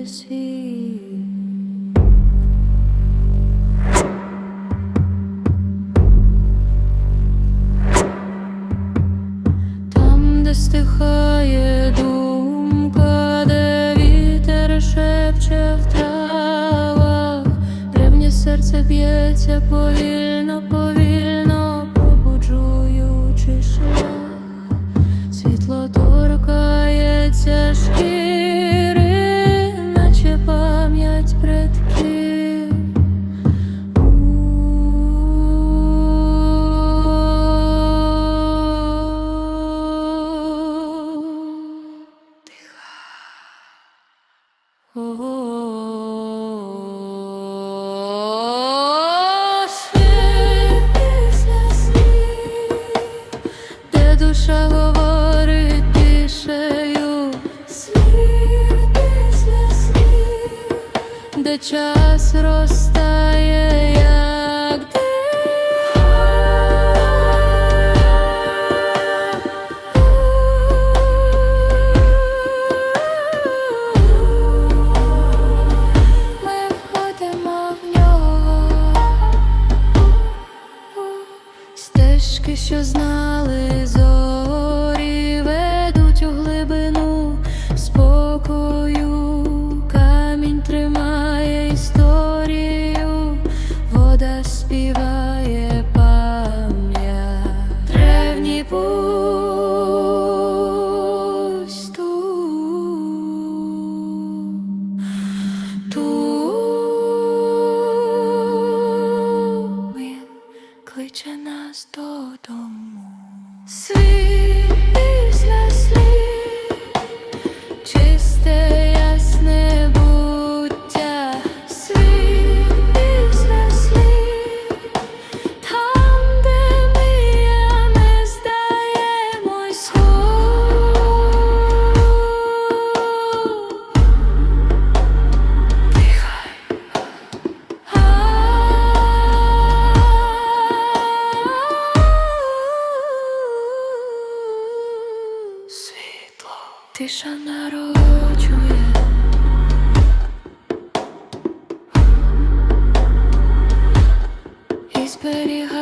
is here. Там, де стихає думка, де вітер шепче в травах, серце б'ється повільно, повільно пробуджуючи шлях світло. Де душа говорить тишею, слів після слів, де час розтає, Стежки, що знали зорі, ведуть у глибину спокою, камінь тримає історію, вода співає пам'ять, древній пусть кличе нас додому. Світ після слів, тиша народжує. І зберігає.